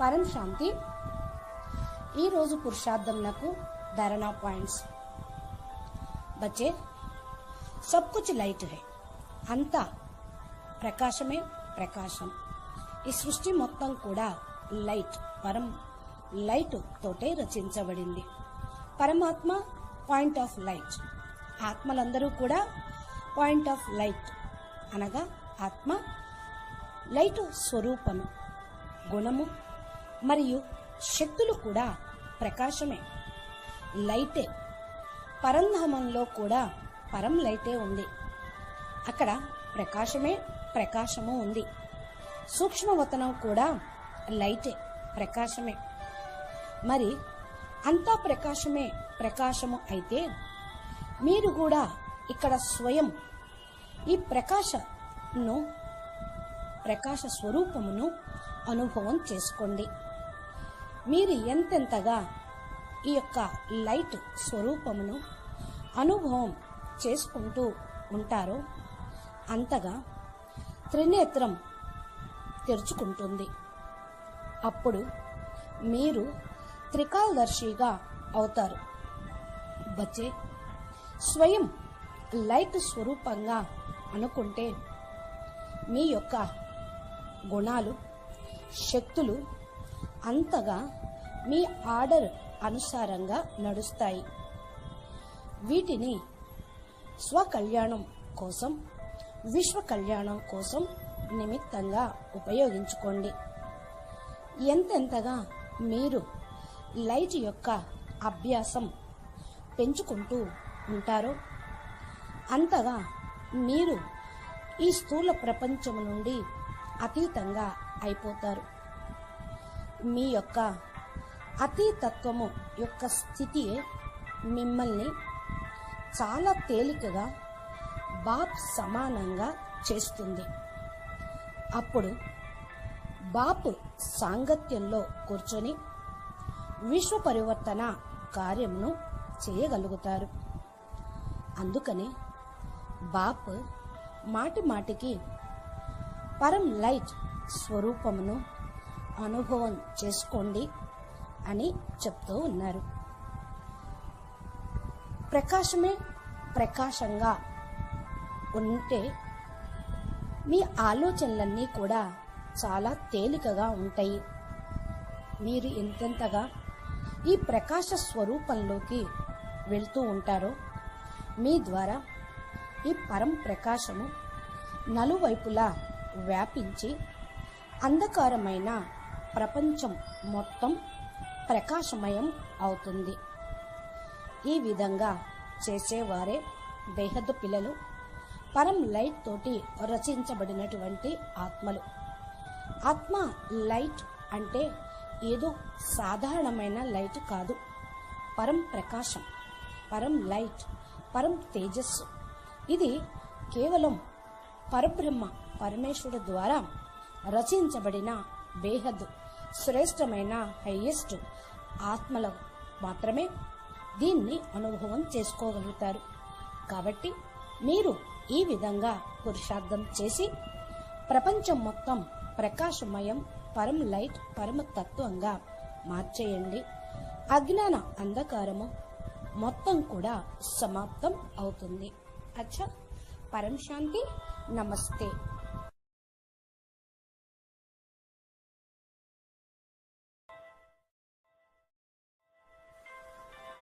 పరం శాంతి. ఈరోజు పురుషార్థంలకు ధారణా పాయింట్స్ బచ్చే సబ్ కుచ్ లైట్ హై. అంతా ప్రకాశమే ప్రకాశం. ఈ సృష్టి మొత్తం కూడా లైట్ పరం లైట్ తోటే రచించబడింది. పరమాత్మ పాయింట్ ఆఫ్ లైట్ ఆత్మలందరూ కూడా పాయింట్ ఆఫ్ లైట్ అనగా ఆత్మ. లైట్ స్వరూపము గుణము మరియు శక్తులు కూడా ప్రకాశమే. లైటే పరంధామంలో కూడా పరం లైటే ఉంది. అక్కడ ప్రకాశమే ప్రకాశము ఉంది. సూక్ష్మవతనం కూడా లైటే ప్రకాశమే. మరి అంతా ప్రకాశమే ప్రకాశము అయితే మీరు కూడా ఇక్కడ స్వయం ఈ ప్రకాశను ప్రకాశ స్వరూపమును అనుభవం చేసుకోండి. మీరు ఎంతెంతగా ఈ యొక్క లైట్ స్వరూపమును అనుభవం చేసుకుంటూ ఉంటారో అంతగా త్రినేత్రం తెరుచుకుంటుంది. అప్పుడు మీరు త్రికాలదర్శిగా అవుతారు. వచ్చే స్వయం లైట్ స్వరూపంగా అనుకుంటే మీ యొక్క గుణాలు శక్తులు అంతగా మీ ఆర్డర్ అనుసారంగా నడుస్తాయి. వీటిని స్వకళ్యాణం కోసం విశ్వ కళ్యాణం కోసం నిమిత్తంగా ఉపయోగించుకోండి. ఎంతెంతగా మీరు లైట్ యొక్క అభ్యాసం పెంచుకుంటూ ఉంటారో అంతగా మీరు ఈ స్థూల ప్రపంచం నుండి అతీతంగా అయిపోతారు. మీ యొక్క అతీతత్వము యొక్క స్థితి మిమ్మల్ని చాలా తేలికగా బాప్ సమానంగా చేస్తుంది. అప్పుడు బాపు సాంగత్యంలో కూర్చొని విశ్వ పరివర్తన కార్యమును చేయగలుగుతారు. అందుకని బాప్ మాటి మాటికి పరం లైట్ స్వరూపమును అనుభవం చేసుకోండి అని చెప్తూ ఉన్నారు. ప్రకాశమే ప్రకాశంగా ఉంటే మీ ఆలోచనలన్నీ కూడా చాలా తేలికగా ఉంటాయి. మీరు ఎంతెంతగా ఈ ప్రకాశ స్వరూపంలోకి వెళ్తూ ఉంటారో మీ ద్వారా ఈ పరం ప్రకాశము నలువైపులా వ్యాపించి అంధకారమైన ప్రపంచం మొత్తం ప్రకాశమయం అవుతుంది. ఈ విధంగా చేసేవారే బేహద్దు పిల్లలు పరం లైట్ తోటి రచించబడినటువంటి ఆత్మలు. ఆత్మ లైట్ అంటే ఏదో సాధారణమైన లైట్ కాదు. పరం ప్రకాశం పరం లైట్ పరం తేజస్సు. ఇది కేవలం పరబ్రహ్మ పరమేశ్వరుడు ద్వారా రచించబడిన బేహద్ శ్రేష్టమైన హైయెస్ట్ ఆత్మలు మాత్రమే దీన్ని అనుభవం చేసుకోగలుగుతారు. కాబట్టి మీరు ఈ విధంగా పురుషార్థం చేసి ప్రపంచం మొత్తం ప్రకాశమయం పరం లైట్ పరమ తత్వంగా మార్చేయండి. అజ్ఞాన అంధకారము మొత్తం కూడా సమాప్తం అవుతుంది. అచ్చా పరం శాంతి నమస్తే.